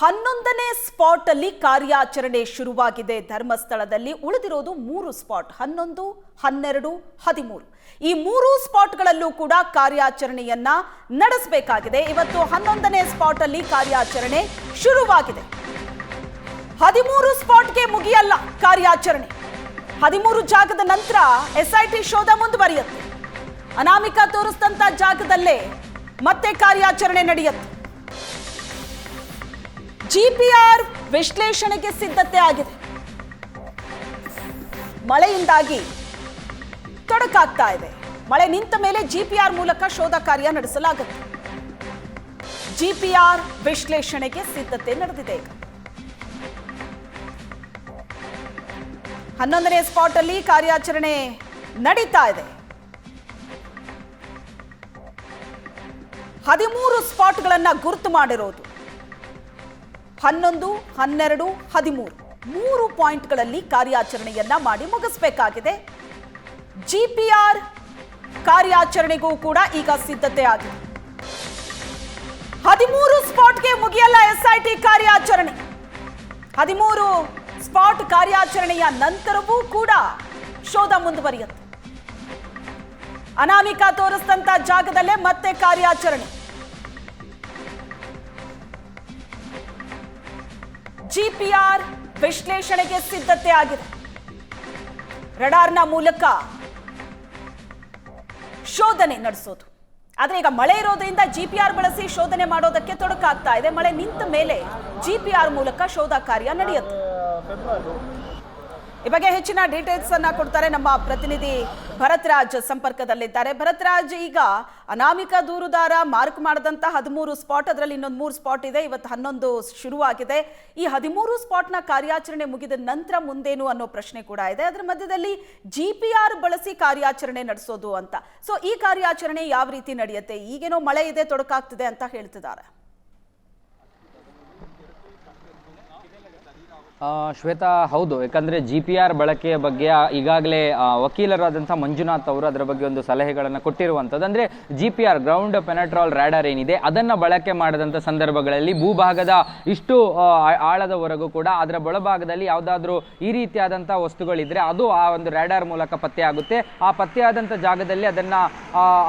ಹನ್ನೊಂದನೇ ಸ್ಪಾಟ್ ಅಲ್ಲಿ ಕಾರ್ಯಾಚರಣೆ ಶುರುವಾಗಿದೆ. ಧರ್ಮಸ್ಥಳದಲ್ಲಿ ಉಳಿದಿರೋದು ಮೂರು ಸ್ಪಾಟ್, ಹನ್ನೊಂದು, ಹನ್ನೆರಡು, ಹದಿಮೂರು. ಈ ಮೂರು ಸ್ಪಾಟ್ಗಳಲ್ಲೂ ಕೂಡ ಕಾರ್ಯಾಚರಣೆಯನ್ನ ನಡೆಸಬೇಕಾಗಿದೆ. ಇವತ್ತು ಹನ್ನೊಂದನೇ ಸ್ಪಾಟ್ ಅಲ್ಲಿ ಕಾರ್ಯಾಚರಣೆ ಶುರುವಾಗಿದೆ. ಹದಿಮೂರು ಸ್ಪಾಟ್ಗೆ ಮುಗಿಯಲ್ಲ ಕಾರ್ಯಾಚರಣೆ. ಹದಿಮೂರು ಜಾಗದ ನಂತರ ಎಸ್ಐಟಿ ಶೋಧ ಮುಂದುವರಿಯುತ್ತೆ. ಅನಾಮಿಕ ತೋರಿಸಿದಂತ ಜಾಗದಲ್ಲೇ ಮತ್ತೆ ಕಾರ್ಯಾಚರಣೆ ನಡೆಯುತ್ತೆ. ಜಿಪಿಆರ್ ವಿಶ್ಲೇಷಣೆಗೆ ಸಿದ್ಧತೆ ಆಗಿದೆ. ಮಳೆಯಿಂದಾಗಿ ತೊಡಕಾಗ್ತಾ ಇದೆ. ಮಳೆ ನಿಂತ ಮೇಲೆ ಜಿಪಿಆರ್ ಮೂಲಕ ಶೋಧ ಕಾರ್ಯ ನಡೆಸಲಾಗುತ್ತೆ ಜಿಪಿಆರ್ ವಿಶ್ಲೇಷಣೆಗೆ ಸಿದ್ಧತೆ ನಡೆದಿದೆ ಈಗ. ಹನ್ನೊಂದನೇ ಸ್ಪಾಟ್ ಅಲ್ಲಿ ಕಾರ್ಯಾಚರಣೆ ನಡೀತಾ ಇದೆ. ಹದಿಮೂರು ಸ್ಪಾಟ್ಗಳನ್ನ ಗುರುತು ಮಾಡಿರೋದು. ಹನ್ನೊಂದು, ಹನ್ನೆರಡು, ಹದಿಮೂರು. ಮೂರು ಪಾಯಿಂಟ್ಗಳಲ್ಲಿ ಕಾರ್ಯಾಚರಣೆಯನ್ನ ಮಾಡಿ ಮುಗಿಸಬೇಕಾಗಿದೆ. ಜಿಪಿಆರ್ ಕಾರ್ಯಾಚರಣೆಗೂ ಕೂಡ ಈಗ ಸಿದ್ಧತೆ ಆಗಿದೆ. ಹದಿಮೂರು ಸ್ಪಾಟ್ಗೆ ಮುಗಿಯಲ್ಲ ಎಸ್ಐಟಿ ಕಾರ್ಯಾಚರಣೆ. ಹದಿಮೂರು ಸ್ಪಾಟ್ ಕಾರ್ಯಾಚರಣೆಯ ನಂತರವೂ ಕೂಡ ಶೋಧ ಮುಂದುವರಿಯುತ್ತೆ. ಅನಾಮಿಕ ತೋರಿಸಿದಂತ ಜಾಗದಲ್ಲೇ ಮತ್ತೆ ಕಾರ್ಯಾಚರಣೆ. ಜಿಪಿಆರ್ ವಿಶ್ಲೇಷಣೆಗೆ ಸಿದ್ಧತೆ ಆಗಿದೆ ರಡಾರ್ನ ಮೂಲಕ ಶೋಧನೆ ನಡೆಸೋದು. ಆದರೆ ಈಗ ಮಳೆ ಇರೋದ್ರಿಂದ ಜಿಪಿಆರ್ ಬಳಸಿ ಶೋಧನೆ ಮಾಡೋದಕ್ಕೆ ತೊಡಕಾಗ್ತಾ ಇದೆ. ಮಳೆ ನಿಂತ ಮೇಲೆ ಜಿಪಿಆರ್ ಮೂಲಕ ಶೋಧ ಕಾರ್ಯ ನಡೆಯುತ್ತೆ. ಈ ಬಗ್ಗೆ ಹೆಚ್ಚಿನ ಡೀಟೇಲ್ಸ್ ಅನ್ನ ಕೊಡ್ತಾರೆ ನಮ್ಮ ಪ್ರತಿನಿಧಿ ಭರತ್ರಾಜ್ ಸಂಪರ್ಕದಲ್ಲಿದ್ದಾರೆ. ಭರತ್ರಾಜ್ ಈಗ ಅನಾಮಿಕ ದೂರುದಾರ ಮಾರ್ಕ್ ಮಾಡಿದಂತ ಹದಿಮೂರು ಸ್ಪಾಟ್ ಅದರಲ್ಲಿ ಇನ್ನೊಂದು ಮೂರು ಸ್ಪಾಟ್ ಇದೆ. ಇವತ್ತು ಹನ್ನೊಂದು ಶುರುವಾಗಿದೆ. ಈ ಹದಿಮೂರು ಸ್ಪಾಟ್ನ ಕಾರ್ಯಾಚರಣೆ ಮುಗಿದ ನಂತರ ಮುಂದೇನು ಅನ್ನೋ ಪ್ರಶ್ನೆ ಕೂಡ ಇದೆ. ಅದರ ಮಧ್ಯದಲ್ಲಿ ಜಿ ಪಿ ಆರ್ ಬಳಸಿ ಕಾರ್ಯಾಚರಣೆ ನಡೆಸೋದು ಅಂತ. ಸೊ ಈ ಕಾರ್ಯಾಚರಣೆ ಯಾವ ರೀತಿ ನಡೆಯುತ್ತೆ? ಈಗೇನೋ ಮಳೆ ಇದೆ, ತೊಡಕಾಗ್ತಿದೆ ಅಂತ ಹೇಳ್ತಿದ್ದಾರೆ. ಶ್ವೇತಾ, ಹೌದು. ಯಾಕಂದ್ರೆ ಜಿ ಪಿ ಆರ್ ಬಳಕೆಯ ಬಗ್ಗೆ ಈಗಾಗಲೇ ವಕೀಲರಾದಂಥ ಮಂಜುನಾಥ್ ಅವರು ಅದರ ಬಗ್ಗೆ ಒಂದು ಸಲಹೆಗಳನ್ನು ಕೊಟ್ಟಿರುವಂಥದ್ದು. ಅಂದ್ರೆ G P R ground penetrating radar ಏನಿದೆ, ಅದನ್ನ ಬಳಕೆ ಮಾಡಿದಂಥ ಸಂದರ್ಭಗಳಲ್ಲಿ ಭೂಭಾಗದ ಇಷ್ಟು ಆಳದವರೆಗೂ ಕೂಡ ಅದರ ಒಳಭಾಗದಲ್ಲಿ ಯಾವುದಾದ್ರೂ ಈ ರೀತಿಯಾದಂಥ ವಸ್ತುಗಳಿದ್ರೆ ಅದು ಆ ಒಂದು ರ್ಯಾಡರ್ ಮೂಲಕ ಪತ್ತೆ ಆಗುತ್ತೆ. ಆ ಪತ್ತೆಯಾದಂಥ ಜಾಗದಲ್ಲಿ ಅದನ್ನ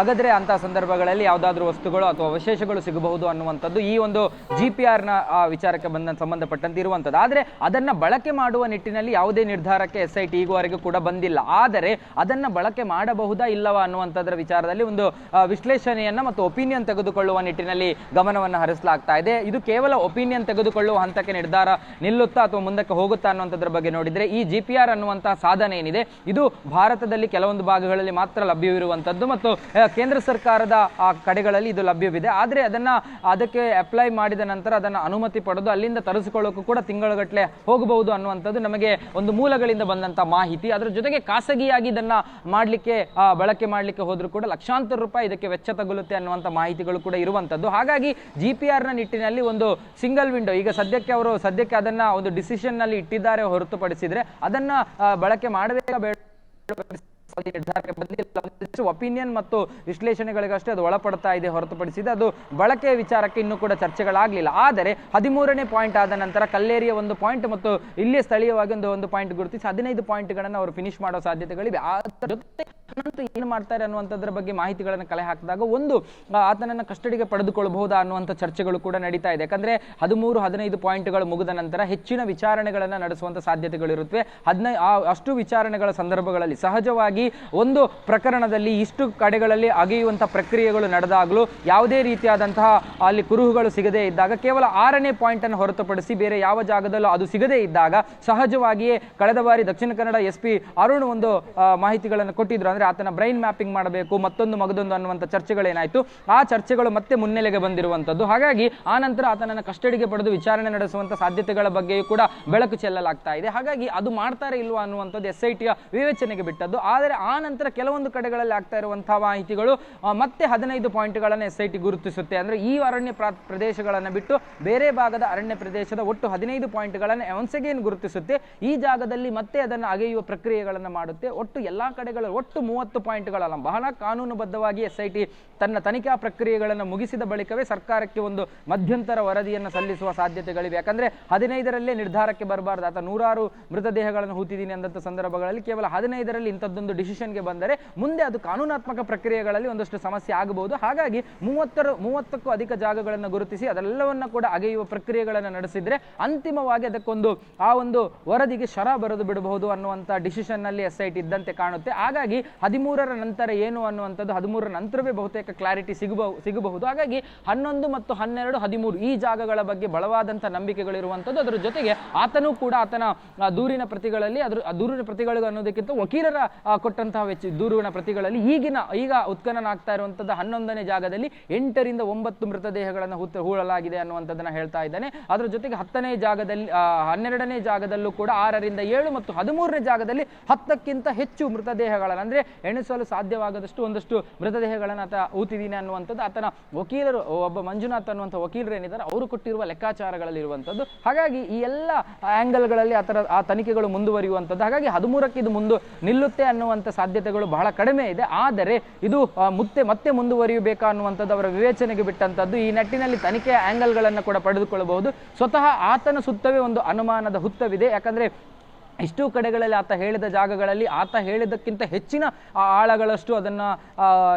ಆಗದ್ರೆ ಅಂತ ಸಂದರ್ಭಗಳಲ್ಲಿ ಯಾವುದಾದ್ರೂ ವಸ್ತುಗಳು ಅಥವಾ ಅವಶೇಷಗಳು ಸಿಗಬಹುದು ಅನ್ನುವಂಥದ್ದು ಈ ಒಂದು ಜಿ ಪಿ ಆರ್ನ ವಿಚಾರಕ್ಕೆ ಬಂದ, ಸಂಬಂಧಪಟ್ಟಂತೆ ಇರುವಂಥದ್ದು. ಆದರೆ ಅದನ್ನ ಬಳಕೆ ಮಾಡುವ ನಿಟ್ಟಿನಲ್ಲಿ ಯಾವುದೇ ನಿರ್ಧಾರಕ್ಕೆ ಎಸ್ ಐ ಟಿ ಕೂಡ ಬಂದಿಲ್ಲ. ಆದರೆ ಅದನ್ನ ಬಳಕೆ ಮಾಡಬಹುದಾ ಇಲ್ಲವಾ ಅನ್ನುವಂಥದ್ರ ವಿಚಾರದಲ್ಲಿ ಒಂದು ವಿಶ್ಲೇಷಣೆಯನ್ನು ಮತ್ತು ಒಪಿನಿಯನ್ ತೆಗೆದುಕೊಳ್ಳುವ ನಿಟ್ಟಿನಲ್ಲಿ ಗಮನವನ್ನು ಹರಿಸಲಾಗ್ತಾ ಇದೆ. ಇದು ಕೇವಲ ಒಪಿನಿಯನ್ ತೆಗೆದುಕೊಳ್ಳುವ ಹಂತಕ್ಕೆ ನಿರ್ಧಾರ ನಿಲ್ಲುತ್ತಾ ಅಥವಾ ಮುಂದಕ್ಕೆ ಹೋಗುತ್ತಾ ಅನ್ನುವಂಥದ್ರ ಬಗ್ಗೆ ನೋಡಿದ್ರೆ ಈ ಜಿ ಪಿ ಆರ್ ಅನ್ನುವಂತಹ ಸಾಧನೆ ಏನಿದೆ, ಇದು ಭಾರತದಲ್ಲಿ ಕೆಲವೊಂದು ಭಾಗಗಳಲ್ಲಿ ಮಾತ್ರ ಲಭ್ಯವಿರುವಂಥದ್ದು ಮತ್ತು ಕೇಂದ್ರ ಸರ್ಕಾರದ, ಆ, ಕಡೆಗಳಲ್ಲಿ ಇದು ಲಭ್ಯವಿದೆ. ಆದರೆ ಅದನ್ನ ಅದಕ್ಕೆ ಅಪ್ಲೈ ಮಾಡಿದ ನಂತರ ಅದನ್ನು ಅನುಮತಿ ಪಡೆದು ಅಲ್ಲಿಂದ ತರಿಸಿಕೊಳ್ಳೋಕ್ಕೂ ಕೂಡ ತಿಂಗಳುಗಟ್ಟಲೆ ಹೋಗಬಹುದು ಅನ್ನುವಂಥದ್ದು ನಮಗೆ ಒಂದು ಮೂಲಗಳಿಂದ ಬಂದಂತ ಮಾಹಿತಿ. ಅದರ ಜೊತೆಗೆ ಖಾಸಗಿಯಾಗಿ ಇದನ್ನ ಮಾಡಲಿಕ್ಕೆ ಬಳಕೆ ಮಾಡಲಿಕ್ಕೆ ಹೋದ್ರೂ ಕೂಡ ಲಕ್ಷಾಂತರ ರೂಪಾಯಿ ಇದಕ್ಕೆ ವೆಚ್ಚ ತಗುಲುತ್ತೆ ಅನ್ನುವಂಥ ಮಾಹಿತಿಗಳು ಕೂಡ ಇರುವಂಥದ್ದು. ಹಾಗಾಗಿ ಜಿ ಪಿ ಆರ್ನ ನಿಟ್ಟಿನಲ್ಲಿ ಒಂದು ಸಿಂಗಲ್ ವಿಂಡೋ ಈಗ ಸದ್ಯಕ್ಕೆ ಅವರು, ಸದ್ಯಕ್ಕೆ ಅದನ್ನ ಒಂದು ಡಿಸಿಷನ್ನಲ್ಲಿ ಇಟ್ಟಿದ್ದಾರೆ ಹೊರತುಪಡಿಸಿದ್ರೆ ಅದನ್ನ ಬಳಕೆ ಮಾಡಬೇಕಾ ಬೇಡ. ಯಾವುದೇ ನಿರ್ಧಾರಕ್ಕೆ ಬಂದಿಲ್ಲ ಒಪಿನಿಯನ್ ಮತ್ತು ವಿಶ್ಲೇಷಣೆಗಳಿಗಷ್ಟೇ ಅದು ಒಳಪಡ್ತಾ ಇದೆ ಹೊರತುಪಡಿಸಿದೆ. ಅದು ಬಳಕೆಯ ವಿಚಾರಕ್ಕೆ ಇನ್ನೂ ಕೂಡ ಚರ್ಚೆಗಳಾಗಲಿಲ್ಲ. ಆದರೆ ಹದಿಮೂರನೇ ಪಾಯಿಂಟ್ ಆದ ನಂತರ ಕಲ್ಲೇರಿಯ ಒಂದು ಪಾಯಿಂಟ್ ಮತ್ತು ಇಲ್ಲಿ ಸ್ಥಳೀಯವಾಗಿ ಒಂದು ಒಂದು ಪಾಯಿಂಟ್ ಗುರುತಿಸಿ ಹದಿನೈದು ಪಾಯಿಂಟ್ಗಳನ್ನು ಅವರು ಫಿನಿಶ್ ಮಾಡೋ ಸಾಧ್ಯತೆಗಳಿವೆ. ಆ ಜೊತೆ ಅನಂತ ಏನು ಮಾಡ್ತಾರೆ ಅನ್ನುವಂಥದ್ರ ಬಗ್ಗೆ ಮಾಹಿತಿಗಳನ್ನು ಕಲೆ ಹಾಕಿದಾಗ ಒಂದು ಆತನನ್ನು ಕಸ್ಟಡಿಗೆ ಪಡೆದುಕೊಳ್ಳಬಹುದಾ ಅನ್ನುವಂಥ ಚರ್ಚೆಗಳು ಕೂಡ ನಡೀತಾ ಇದೆ. ಯಾಕಂದ್ರೆ ಹದಿಮೂರು, ಹದಿನೈದು ಪಾಯಿಂಟ್ಗಳು ಮುಗಿದ ನಂತರ ಹೆಚ್ಚಿನ ವಿಚಾರಣೆಗಳನ್ನು ನಡೆಸುವಂಥ ಸಾಧ್ಯತೆಗಳಿರುತ್ತವೆ. ಹದಿನೈ ಅಷ್ಟು ವಿಚಾರಣೆಗಳ ಸಂದರ್ಭಗಳಲ್ಲಿ ಸಹಜವಾಗಿ ಒಂದು ಪ್ರಕರಣದಲ್ಲಿ ಇಷ್ಟು ಕಡೆಗಳಲ್ಲಿ ಅಗೆಯುವಂಥ ಪ್ರಕ್ರಿಯೆಗಳು ನಡೆದಾಗಲೂ ಯಾವುದೇ ರೀತಿಯಾದಂತಹ ಅಲ್ಲಿ ಕುರುಹುಗಳು ಸಿಗದೇ ಇದ್ದಾಗ ಕೇವಲ ಆರನೇ ಪಾಯಿಂಟ್ ಅನ್ನು ಹೊರತುಪಡಿಸಿ ಬೇರೆ ಯಾವ ಜಾಗದಲ್ಲೂ ಅದು ಸಿಗದೇ ಇದ್ದಾಗ ಸಹಜವಾಗಿಯೇ ಕಳೆದ ಬಾರಿ ದಕ್ಷಿಣ ಕನ್ನಡ ಎಸ್ ಪಿ ಅರುಣ್ ಒಂದು ಮಾಹಿತಿಗಳನ್ನು ಕೊಟ್ಟಿದ್ರು. ಅಂದ್ರೆ ಆತನ ಬ್ರೈನ್ ಮ್ಯಾಪಿಂಗ್ ಮಾಡಬೇಕು, ಮತ್ತೊಂದು ಮಗದೊಂದು ಅನ್ನುವಂಥ ಚರ್ಚೆಗಳೇನಾಯ್ತು. ಆ ಚರ್ಚೆಗಳು ಮತ್ತೆ ಮುನ್ನೆಲೆಗೆ ಬಂದಿರುವಂಥದ್ದು. ಹಾಗಾಗಿ ಆ ನಂತರ ಆತನನ್ನು ಕಸ್ಟಡಿಗೆ ಪಡೆದು ವಿಚಾರಣೆ ನಡೆಸುವಂಥ ಸಾಧ್ಯತೆಗಳ ಬಗ್ಗೆಯೂ ಕೂಡ ಬೆಳಕು ಚೆಲ್ಲಲಾಗ್ತಾ ಇದೆ. ಹಾಗಾಗಿ ಅದು ಮಾಡ್ತಾರೆ ಇಲ್ವಾ ಅನ್ನುವಂಥದ್ದು ಎಸ್ ಐ ಟಿಯ ವಿವೇಚನೆಗೆ ಬಿಟ್ಟದ್ದು. ಆದರೆ ಆ ನಂತರ ಕೆಲವೊಂದು ಕಡೆಗಳಲ್ಲಿ ಆಗ್ತಾ ಇರುವಂತಹ ಮಾಹಿತಿಗಳು ಮತ್ತೆ ಹದಿನೈದು ಪಾಯಿಂಟ್ಗಳನ್ನು ಎಸ್ ಐ ಟಿ ಗುರುತಿಸುತ್ತೆ. ಅಂದರೆ ಈ ಅರಣ್ಯ ಪ್ರಾ- ಪ್ರದೇಶಗಳನ್ನು ಬಿಟ್ಟು ಬೇರೆ ಭಾಗದ ಅರಣ್ಯ ಪ್ರದೇಶದ ಒಟ್ಟು ಹದಿನೈದು ಪಾಯಿಂಟ್ಗಳನ್ನು ಒನ್ಸ್ ಅಗೇನ್ ಗುರುತಿಸುತ್ತೆ. ಈ ಜಾಗದಲ್ಲಿ ಮತ್ತೆ ಅದನ್ನು ಅಗೆಯುವ ಪ್ರಕ್ರಿಯೆಗಳನ್ನು ಮಾಡುತ್ತೆ. ಒಟ್ಟು ಎಲ್ಲಾ ಕಡೆಗಳ, ಒಟ್ಟು ಮೂವತ್ತು ಪಾಯಿಂಟ್ಗಳಲ್ಲ ಬಹಳ ಕಾನೂನುಬದ್ಧವಾಗಿ ಎಸ್ ಐ ಟಿ ತನ್ನ ತನಿಖಾ ಪ್ರಕ್ರಿಯೆಗಳನ್ನು ಮುಗಿಸಿದ ಬಳಿಕವೇ ಸರ್ಕಾರಕ್ಕೆ ಒಂದು ಮಧ್ಯಂತರ ವರದಿಯನ್ನು ಸಲ್ಲಿಸುವ ಸಾಧ್ಯತೆಗಳಿವೆ. ಯಾಕಂದ್ರೆ ಹದಿನೈದರಲ್ಲೇ ನಿರ್ಧಾರಕ್ಕೆ ಬರಬಾರ್ದು. ಆತ ನೂರಾರು ಮೃತದೇಹಗಳನ್ನು ಹೂತಿದ್ದೀನಿ ಅಂದಂಥ ಸಂದರ್ಭಗಳಲ್ಲಿ ಕೇವಲ ಹದಿನೈದರಲ್ಲಿ ಇಂಥದ್ದೊಂದು ಡಿಸಿಷನ್ಗೆ ಬಂದರೆ ಮುಂದೆ ಅದು ಕಾನೂನಾತ್ಮಕ ಪ್ರಕ್ರಿಯೆಗಳಲ್ಲಿ ಒಂದಷ್ಟು ಸಮಸ್ಯೆ ಆಗಬಹುದು. ಹಾಗಾಗಿ ಮೂವತ್ತರ, ಮೂವತ್ತಕ್ಕೂ ಅಧಿಕ ಜಾಗಗಳನ್ನು ಗುರುತಿಸಿ ಅದೆಲ್ಲವನ್ನು ಕೂಡ ಅಗೆಯುವ ಪ್ರಕ್ರಿಯೆಗಳನ್ನು ನಡೆಸಿದ್ರೆ ಅಂತಿಮವಾಗಿ ಅದಕ್ಕೊಂದು ಆ ಒಂದು ವರದಿಗೆ ಶರ ಬರೆದು ಬಿಡಬಹುದು ಅನ್ನುವಂಥ ಡಿಸಿಷನ್ನಲ್ಲಿ ಎಸ್ ಐ ಟಿ ಇದ್ದಂತೆ ಕಾಣುತ್ತೆ. ಹಾಗಾಗಿ ಹದಿಮೂರರ ನಂತರ ಏನು ಅನ್ನುವಂಥದ್ದು ಹದಿಮೂರರ ನಂತರವೇ ಬಹುತೇಕ ಕ್ಲಾರಿಟಿ ಸಿಗಬಹುದು ಸಿಗಬಹುದು. ಹಾಗಾಗಿ ಹನ್ನೊಂದು ಮತ್ತು ಹನ್ನೆರಡು, ಹದಿಮೂರು ಈ ಜಾಗಗಳ ಬಗ್ಗೆ ಬಲವಾದಂಥ ನಂಬಿಕೆಗಳಿರುವಂಥದ್ದು ಅದರ ಜೊತೆಗೆ ಆತನೂ ಕೂಡ ಆತನ ದೂರಿನ ಪ್ರತಿಗಳಲ್ಲಿ ಅದರ ದೂರಿನ ಪ್ರತಿಗಳು ಅನ್ನೋದಕ್ಕಿಂತ ವಕೀಲರ ಕೊಟ್ಟಂತಹ ವೆಚ್ಚ ದೂರಿನ ಪ್ರತಿಗಳಲ್ಲಿ ಈಗಿನ, ಈಗ ಉತ್ಖನನ ಆಗ್ತಾ ಇರುವಂಥದ್ದು ಹನ್ನೊಂದನೇ ಜಾಗದಲ್ಲಿ ಎಂಟರಿಂದ ಒಂಬತ್ತು ಮೃತದೇಹಗಳನ್ನು ಹುತ್ತ ಹೂಳಲಾಗಿದೆ ಅನ್ನುವಂಥದ್ದನ್ನು ಹೇಳ್ತಾ ಇದ್ದಾನೆ. ಅದರ ಜೊತೆಗೆ ಹತ್ತನೇ ಜಾಗದಲ್ಲಿ ಹನ್ನೆರಡನೇ ಜಾಗದಲ್ಲೂ ಕೂಡ ಆರರಿಂದ ಏಳು ಮತ್ತು ಹದಿಮೂರನೇ ಜಾಗದಲ್ಲಿ ಹತ್ತಕ್ಕಿಂತ ಹೆಚ್ಚು ಮೃತದೇಹಗಳನ್ನು, ಅಂದ್ರೆ ಎಣಿಸಲು ಸಾಧ್ಯವಾಗದಷ್ಟು ಒಂದಷ್ಟು ಮೃತದೇಹಗಳನ್ನು ಆತ ಊತಿದ್ದೀನಿ ಅನ್ನುವಂಥದ್ದು ಆತನ ವಕೀಲರು, ಒಬ್ಬ ಮಂಜುನಾಥ್ ಅನ್ನುವಂಥ ವಕೀಲರು ಏನಿದ್ದಾರೆ, ಅವರು ಕೊಟ್ಟಿರುವ ಲೆಕ್ಕಾಚಾರಗಳಲ್ಲಿ ಇರುವಂಥದ್ದು ಹಾಗಾಗಿ ಈ ಎಲ್ಲ ಆ್ಯಂಗಲ್ಗಳಲ್ಲಿ ಆ ಥರ, ಆ ತನಿಖೆಗಳು ಮುಂದುವರಿಯುವಂಥದ್ದು. ಹಾಗಾಗಿ ಹದಿಮೂರಕ್ಕೆ ಇದು ಮುಂದೆ ನಿಲ್ಲುತ್ತೆ ಅನ್ನುವಂಥ ಸಾಧ್ಯತೆಗಳು ಬಹಳ ಕಡಿಮೆ ಇದೆ. ಆದರೆ ಇದು ಮುತ್ತೆ, ಮತ್ತೆ ಮುಂದುವರಿಯಬೇಕಾ ಅನ್ನುವಂಥದ್ದು ಅವರ ವಿವೇಚನೆಗೆ ಬಿಟ್ಟಂಥದ್ದು. ಈ ನಿಟ್ಟಿನಲ್ಲಿ ತನಿಖೆಯ ಆ್ಯಂಗಲ್ಗಳನ್ನು ಕೂಡ ಪಡೆದುಕೊಳ್ಳಬಹುದು. ಸ್ವತಃ ಆತನ ಸುತ್ತವೇ ಒಂದು ಅನುಮಾನದ ಹುತ್ತವಿದೆ. ಯಾಕಂದ್ರೆ ಇಷ್ಟು ಕಡೆಗಳಲ್ಲಿ ಆತ ಹೇಳಿದ ಜಾಗಗಳಲ್ಲಿ ಆತ ಹೇಳಿದ್ದಕ್ಕಿಂತ ಹೆಚ್ಚಿನ ಆಳಗಳಷ್ಟು ಅದನ್ನ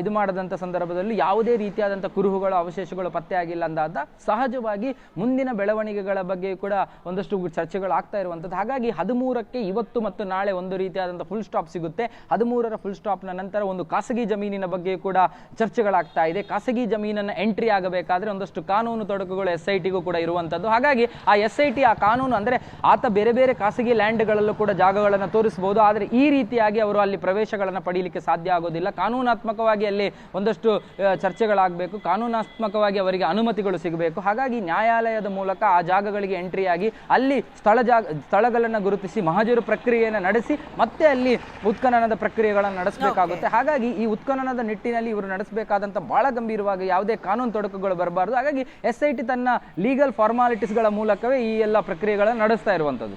ಇದು ಮಾಡದಂಥ ಸಂದರ್ಭದಲ್ಲಿ ಯಾವುದೇ ರೀತಿಯಾದಂಥ ಕುರುಹುಗಳು, ಅವಶೇಷಗಳು ಪತ್ತೆಯಾಗಿಲ್ಲ ಅಂದಾದ ಸಹಜವಾಗಿ ಮುಂದಿನ ಬೆಳವಣಿಗೆಗಳ ಬಗ್ಗೆ ಕೂಡ ಒಂದಷ್ಟು ಚರ್ಚೆಗಳು ಆಗ್ತಾ ಇರುವಂಥದ್ದು ಹಾಗಾಗಿ ಹದಿಮೂರಕ್ಕೆ ಇವತ್ತು ಮತ್ತು ನಾಳೆ ಒಂದು ರೀತಿಯಾದಂಥ ಫುಲ್ ಸ್ಟಾಪ್ ಸಿಗುತ್ತೆ. ಹದಿಮೂರರ ಫುಲ್ ಸ್ಟಾಪ್ನ ನಂತರ ಒಂದು ಖಾಸಗಿ ಜಮೀನಿನ ಬಗ್ಗೆ ಕೂಡ ಚರ್ಚೆಗಳಾಗ್ತಾ ಇದೆ. ಖಾಸಗಿ ಜಮೀನನ್ನು ಎಂಟ್ರಿ ಆಗಬೇಕಾದ್ರೆ ಒಂದಷ್ಟು ಕಾನೂನು ತೊಡಕುಗಳು ಎಸ್ ಐ ಟಿಗೂ ಕೂಡ ಇರುವಂಥದ್ದು ಹಾಗಾಗಿ ಆ ಎಸ್ ಐ ಟಿ ಆ ಕಾನೂನು ಅಂದರೆ ಆತ ಬೇರೆ ಬೇರೆ ಖಾಸಗಿ ಲ್ಯಾಂಡ್ಗಳಲ್ಲೂ ಕೂಡ ಜಾಗಗಳನ್ನು ತೋರಿಸಬಹುದು. ಆದರೆ ಈ ರೀತಿಯಾಗಿ ಅವರು ಅಲ್ಲಿ ಪ್ರವೇಶಗಳನ್ನು ಪಡೀಲಿಕ್ಕೆ ಸಾಧ್ಯ ಆಗೋದಿಲ್ಲ. ಕಾನೂನಾತ್ಮಕವಾಗಿ ಅಲ್ಲಿ ಒಂದಷ್ಟು ಚರ್ಚೆಗಳಾಗಬೇಕು. ಕಾನೂನಾತ್ಮಕವಾಗಿ ಅವರಿಗೆ ಅನುಮತಿಗಳು ಸಿಗಬೇಕು. ಹಾಗಾಗಿ ನ್ಯಾಯಾಲಯದ ಮೂಲಕ ಆ ಜಾಗಗಳಿಗೆ ಎಂಟ್ರಿ ಆಗಿ ಅಲ್ಲಿ ಸ್ಥಳ ಜಾಗ ಸ್ಥಳಗಳನ್ನು ಗುರುತಿಸಿ ಮಹಜರು ಪ್ರಕ್ರಿಯೆಯನ್ನು ನಡೆಸಿ ಮತ್ತೆ ಅಲ್ಲಿ ಉತ್ಖನನದ ಪ್ರಕ್ರಿಯೆಗಳನ್ನು ನಡೆಸಬೇಕಾಗುತ್ತೆ. ಹಾಗಾಗಿ ಈ ಉತ್ಖನನದ ನಿಟ್ಟಿನಲ್ಲಿ ಇವರು ನಡೆಸಬೇಕಾದಂಥ ಬಹಳ ಗಂಭೀರವಾಗಿ ಯಾವುದೇ ಕಾನೂನು ತೊಡಕುಗಳು ಬರಬಾರ್ದು. ಹಾಗಾಗಿ ಎಸ್ ಐ ಟಿ ತನ್ನ ಲೀಗಲ್ ಫಾರ್ಮಾಲಿಟೀಸ್ಗಳ ಮೂಲಕವೇ ಈ ಎಲ್ಲ ಪ್ರಕ್ರಿಯೆಗಳನ್ನು ನಡೆಸ್ತಾ ಇರುವಂಥದ್ದು